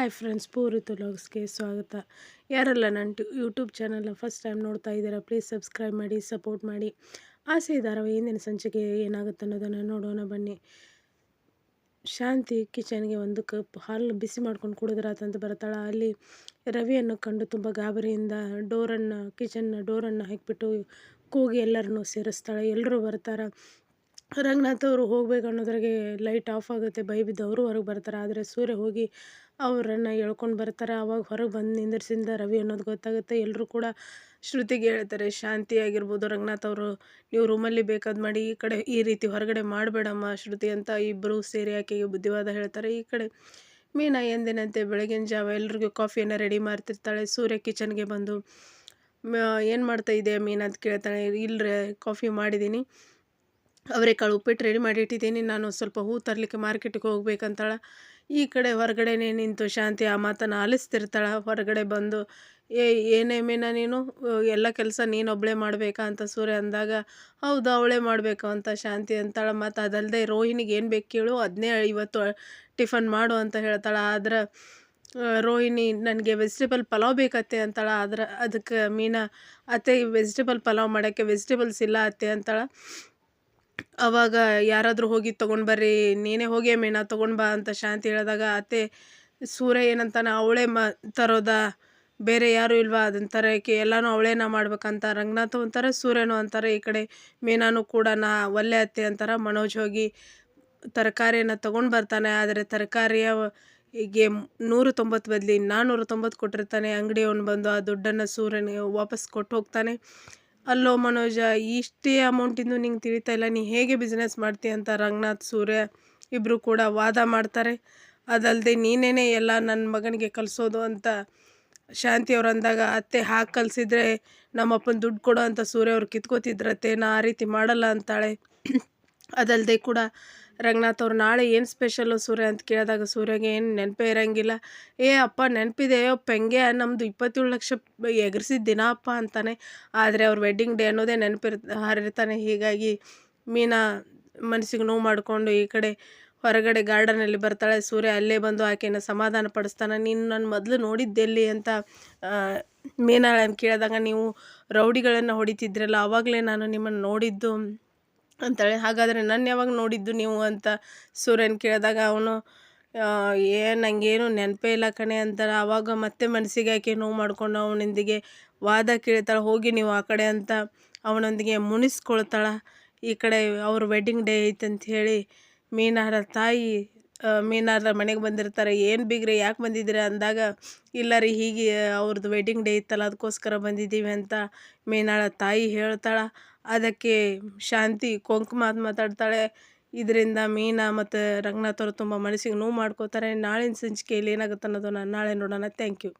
Hi friends puri ಲಾಗ್ಸ್ಗೆ ಸ್ವಾಗತ. ಯಾರೆಲ್ಲ ನನ್ನ ಟ್ಯೂ ಯೂಟ್ಯೂಬ್ ಚಾನಲ್ನ ಫಸ್ಟ್ ಟೈಮ್ ನೋಡ್ತಾ ಇದ್ದೀರಾ ಪ್ಲೀಸ್ ಸಬ್ಸ್ಕ್ರೈಬ್ ಮಾಡಿ ಸಪೋರ್ಟ್ ಮಾಡಿ. ಆಸೆ ಧಾರಾವಾಹಿ ಹಿಂದಿನ ಸಂಚಿಕೆ ಏನಾಗುತ್ತೆ ಅನ್ನೋದನ್ನು ನೋಡೋಣ ಬನ್ನಿ. ಶಾಂತಿ ಕಿಚನ್ಗೆ ಒಂದು ಕಪ್ ಹಾಲು ಬಿಸಿ ಮಾಡ್ಕೊಂಡು ಕುಡಿದ್ರಾತಂತ ಬರ್ತಾಳೆ ಅಲ್ಲಿ ರವಿಯನ್ನು ಕಂಡು ತುಂಬ ಗಾಬರಿಯಿಂದ ಡೋರನ್ನು ಕಿಚನ್ನ ಡೋರನ್ನು ಹಾಕಿಬಿಟ್ಟು ಕೂಗಿ ಎಲ್ಲರನ್ನೂ ಸೇರಿಸ್ತಾಳೆ. ಎಲ್ಲರೂ ಬರ್ತಾರೆ. ರಂಗನಾಥ್ ಅವರು ಹೋಗ್ಬೇಕು ಅನ್ನೋದ್ರಾಗೆ ಲೈಟ್ ಆಫ್ ಆಗುತ್ತೆ. ಭಯ ಬಿದ್ದು ಅವರು ಹೊರಗೆ ಬರ್ತಾರೆ. ಆದರೆ ಸೂರ್ಯ ಹೋಗಿ ಅವರನ್ನು ಎಳ್ಕೊಂಡು ಬರ್ತಾರೆ. ಅವಾಗ ಹೊರಗೆ ಬಂದು ನಿಂದಿರ್ಸಿಂದ ರವಿ ಅನ್ನೋದು ಗೊತ್ತಾಗುತ್ತೆ. ಎಲ್ಲರೂ ಕೂಡ ಶ್ರುತಿಗೆ ಹೇಳ್ತಾರೆ, ಶಾಂತಿ ಆಗಿರ್ಬೋದು ರಂಗನಾಥ್ ಅವರು. ನೀವು ರೂಮಲ್ಲಿ ಬೇಕಾದ್ ಮಾಡಿ ಈ ಕಡೆ ಈ ರೀತಿ ಹೊರಗಡೆ ಮಾಡಬೇಡಮ್ಮ ಶ್ರುತಿ ಅಂತ ಇಬ್ಬರು ಸೇರಿ ಆಕೆಗೆ ಬುದ್ಧಿವಾದ ಹೇಳ್ತಾರೆ. ಈ ಕಡೆ ಮೀನಾ ಎಂದಿನಂತೆ ಬೆಳಗಿನ ಜಾವ ಎಲ್ರಿಗೂ ಕಾಫಿಯನ್ನು ರೆಡಿ ಮಾಡ್ತಿರ್ತಾಳೆ. ಸೂರ್ಯ ಕಿಚನ್ಗೆ ಬಂದು ಏನು ಮಾಡ್ತಾ ಇದೆ ಮೀನಾ? ಅಂತ ಕೇಳ್ತಾಳೆ. ಇಲ್ಲರೇ ಕಾಫಿ ಮಾಡಿದ್ದೀನಿ ಅವರೆಕಾಳು ಉಪ್ಪಿಟ್ಟು ರೆಡಿ ಮಾಡಿ ಇಟ್ಟಿದ್ದೀನಿ ನಾನು ಸ್ವಲ್ಪ ಹೂ ತರಲಿಕ್ಕೆ ಮಾರ್ಕೆಟಿಗೆ ಹೋಗ್ಬೇಕಂತಾಳೆ. ಈ ಕಡೆ ಹೊರಗಡೆನೇ ನಿಂತು ಶಾಂತಿ ಆ ಮಾತನ್ನು ಆಲಿಸ್ತಿರ್ತಾಳೆ. ಹೊರಗಡೆ ಬಂದು, ಏ, ಏನೇ ಮೀನ ನೀನು? ಎಲ್ಲ ಕೆಲಸ ನೀನೊಬ್ಬಳೇ ಮಾಡಬೇಕಾ? ಅಂತ ಸೂರ್ಯ ಅಂದಾಗ, ಹೌದು, ಅವಳೇ ಮಾಡಬೇಕು ಅಂತ ಶಾಂತಿ ಅಂತಾಳೆ. ಮತ್ತು ಅದಲ್ಲದೆ ರೋಹಿಣಿಗೆ ಏನು ಬೇಕು ಕೇಳು? ಅದನ್ನೇ ಇವತ್ತು ಟಿಫನ್ ಮಾಡು ಅಂತ ಹೇಳ್ತಾಳೆ. ಆದ್ರೆ ರೋಹಿಣಿ ನನಗೆ ವೆಜಿಟೇಬಲ್ ಪಲಾವ್ ಬೇಕತ್ತೆ ಅಂತಾಳೆ. ಆದ್ರೆ, ಅದಕ್ಕೆ ಮೀನಾ, ಅತ್ತೆ, ವೆಜಿಟೇಬಲ್ ಪಲಾವ್ ಮಾಡೋಕ್ಕೆ ವೆಜಿಟೇಬಲ್ಸ್ ಇಲ್ಲ ಅತ್ತೆ ಅಂತಾಳೆ. ಅವಾಗ ಯಾರಾದರೂ ಹೋಗಿ ತೊಗೊಂಡು ಬರ್ರಿ, ನೀನೇ ಹೋಗಿ ಮೀನಾ ತೊಗೊಂಡು ಬಾ ಅಂತ ಶಾಂತಿ ಹೇಳಿದಾಗ, ಅತ್ತೆ, ಸೂರ್ಯ ಏನಂತಾನೆ ಅವಳೇ ಮ, ತರೋದ? ಬೇರೆ ಯಾರು ಇಲ್ವಾ? ಅದನ್ನ ತರೋಕ್ಕೆ ಎಲ್ಲನೂ ಅವಳೇನ ಮಾಡ್ಬೇಕಂತ ರಂಗನಾಥ್ ಅಂತಾರೆ, ಸೂರ್ಯನು ಅಂತಾರೆ, ಈ ಕಡೆ ಮೀನಾನು ಕೂಡ ನಾ ಒಲ್ಲೆ ಅತ್ತೆ ಅಂತಾರೆ, ಮನೋಜ್ ಹೋಗಿ ತರಕಾರಿಯನ್ನು ತೊಗೊಂಡು ಬರ್ತಾನೆ, ಆದರೆ ತರಕಾರಿಯ ಹೀಗೆ ನೂರ ತೊಂಬತ್ತು ಬದಲಿ ನಾನ್ನೂರ ತೊಂಬತ್ತು ಕೊಟ್ಟಿರ್ತಾನೆ, ಅಂಗಡಿಯವನು ಬಂದು ಆ ದುಡ್ಡನ್ನು ಸೂರ್ಯನಿಗೆ ವಾಪಸ್ ಕೊಟ್ಟು ಹೋಗ್ತಾನೆ. ಅಲ್ಲೋ ಮನೋಜ, ಇಷ್ಟೇ ಅಮೌಂಟಿಂದು ನಿಂಗೆ ತಿಳಿತಾ ಇಲ್ಲ, ನೀ ಹೇಗೆ ಬಿಸ್ನೆಸ್ ಮಾಡ್ತೀಯ ಅಂತ ರಂಗನಾಥ್ ಸೂರ್ಯ ಇಬ್ಬರು ಕೂಡ ವಾದ ಮಾಡ್ತಾರೆ. ಅದಲ್ಲದೆ ನೀನೇ ಎಲ್ಲ ನನ್ನ ಮಗನಿಗೆ ಕಲಿಸೋದು ಅಂತ ಶಾಂತಿ ಅವ್ರು ಅಂದಾಗ, ಅತ್ತೆ ಹಾಕಿ ಕಲಿಸಿದ್ರೆ ನಮ್ಮಪ್ಪನ ದುಡ್ಡು ಕೊಡೋ ಅಂತ ಸೂರ್ಯ ಅವ್ರು ಕಿತ್ಕೋತಿದ್ರತ್ತೆ, ನಾ ಆ ರೀತಿ ಮಾಡಲ್ಲ ಅಂತಾಳೆ. ಅದಲ್ಲದೆ ಕೂಡ ರಂಗನಾಥ್ ಅವ್ರು, ನಾಳೆ ಏನು ಸ್ಪೆಷಲ್ಲು ಸೂರ್ಯ ಅಂತ ಕೇಳಿದಾಗ ಸೂರ್ಯಗೆ ಏನು ನೆನಪೇ ಇರೋಂಗಿಲ್ಲ. ಏ ಅಪ್ಪ ನೆನಪಿದೆಯೋ ಪೆಂಗೆ ನಮ್ಮದು ಇಪ್ಪತ್ತೇಳು ಲಕ್ಷ ಎಗರಿಸಿದ ದಿನ ಅಪ್ಪ ಅಂತಾನೆ. ಆದರೆ ಅವ್ರ ವೆಡ್ಡಿಂಗ್ ಡೇ ಅನ್ನೋದೇ ನೆನಪಿರ್, ಹರಿರ್ತಾನೆ. ಹೀಗಾಗಿ ಮೀನಾ ಮನಸ್ಸಿಗೆ ನೋವು ಮಾಡಿಕೊಂಡು ಈ ಕಡೆ ಹೊರಗಡೆ ಗಾರ್ಡನಲ್ಲಿ ಬರ್ತಾಳೆ. ಸೂರ್ಯ ಅಲ್ಲೇ ಬಂದು ಆಕೆಯನ್ನು ಸಮಾಧಾನ ಪಡಿಸ್ತಾನೆ. ನೀನು ನಾನು ಮೊದಲು ನೋಡಿದ್ದೆಲ್ಲಿ ಅಂತ ಮೀನಾಳನ್ನು ಕೇಳಿದಾಗ ನೀವು ರೌಡಿಗಳನ್ನು ಹೊಡಿತಿದ್ರಲ್ಲ ಆವಾಗಲೇ ನಾನು ನಿಮ್ಮನ್ನು ನೋಡಿದ್ದು. ಅಂತಾಳೆ. ಹಾಗಾದರೆ ನನ್ನ ಯಾವಾಗ ನೋಡಿದ್ದು ನೀವು ಅಂತ ಸೂರ್ಯನ ಕೇಳಿದಾಗ ಅವನು ಏ ನನಗೇನು ನೆನಪೇ ಇಲ್ಲ ಕಣೆ ಅಂತಾರೆ ಆವಾಗ ಮತ್ತೆ ಮನಸ್ಸಿಗೆ ಆಕೆ ನೋವು ಮಾಡ್ಕೊಂಡು ಅವನೊಂದಿಗೆ ವಾದ ಕೇಳ್ತಾಳೆ, ಹೋಗಿ ನೀವು ಆ ಕಡೆ ಅಂತ ಅವನೊಂದಿಗೆ ಮುನಿಸ್ಕೊಳ್ತಾಳೆ. ಈ ಕಡೆ ಅವ್ರ ವೆಡ್ಡಿಂಗ್ ಡೇ ಐತೆ ಅಂತ ಹೇಳಿ ಮೀನಾರ ತಾಯಿ ಮೀನಾರ ಮನೆಗೆ ಬಂದಿರ್ತಾರೆ. ಏನು ಬಿಗ್ರಿ, ಯಾಕೆ ಬಂದಿದ್ದೀರಾ ಅಂದಾಗ, ಇಲ್ಲ ರೀ, ಹೀಗೆ ಅವ್ರದ್ದು ವೆಡ್ಡಿಂಗ್ ಡೇ ಇತ್ತಲ್ಲ ಅದಕ್ಕೋಸ್ಕರ ಬಂದಿದ್ದೀವಿ ಅಂತ ಮೀನಾಳ ತಾಯಿ ಹೇಳ್ತಾಳೆ. ಅದಕ್ಕೆ ಶಾಂತಿ, ಕೊಂಕು ಮಾತು ಮಾತಾಡ್ತಾಳೆ. ಇದರಿಂದ ಮೀನಾ ಮತ್ತು ರಂಗನಾಥ್ ಅವರು ತುಂಬ ಮನಸ್ಸಿಗೆ ನೋವು ಮಾಡ್ಕೋತಾರೆ. ನಾಳಿನ ಸಂಚಿಕೆಯಲ್ಲಿ ಏನಾಗುತ್ತೆ ಅನ್ನೋದನ್ನು ನಾಳೆ ನೋಡೋಣ. Thank you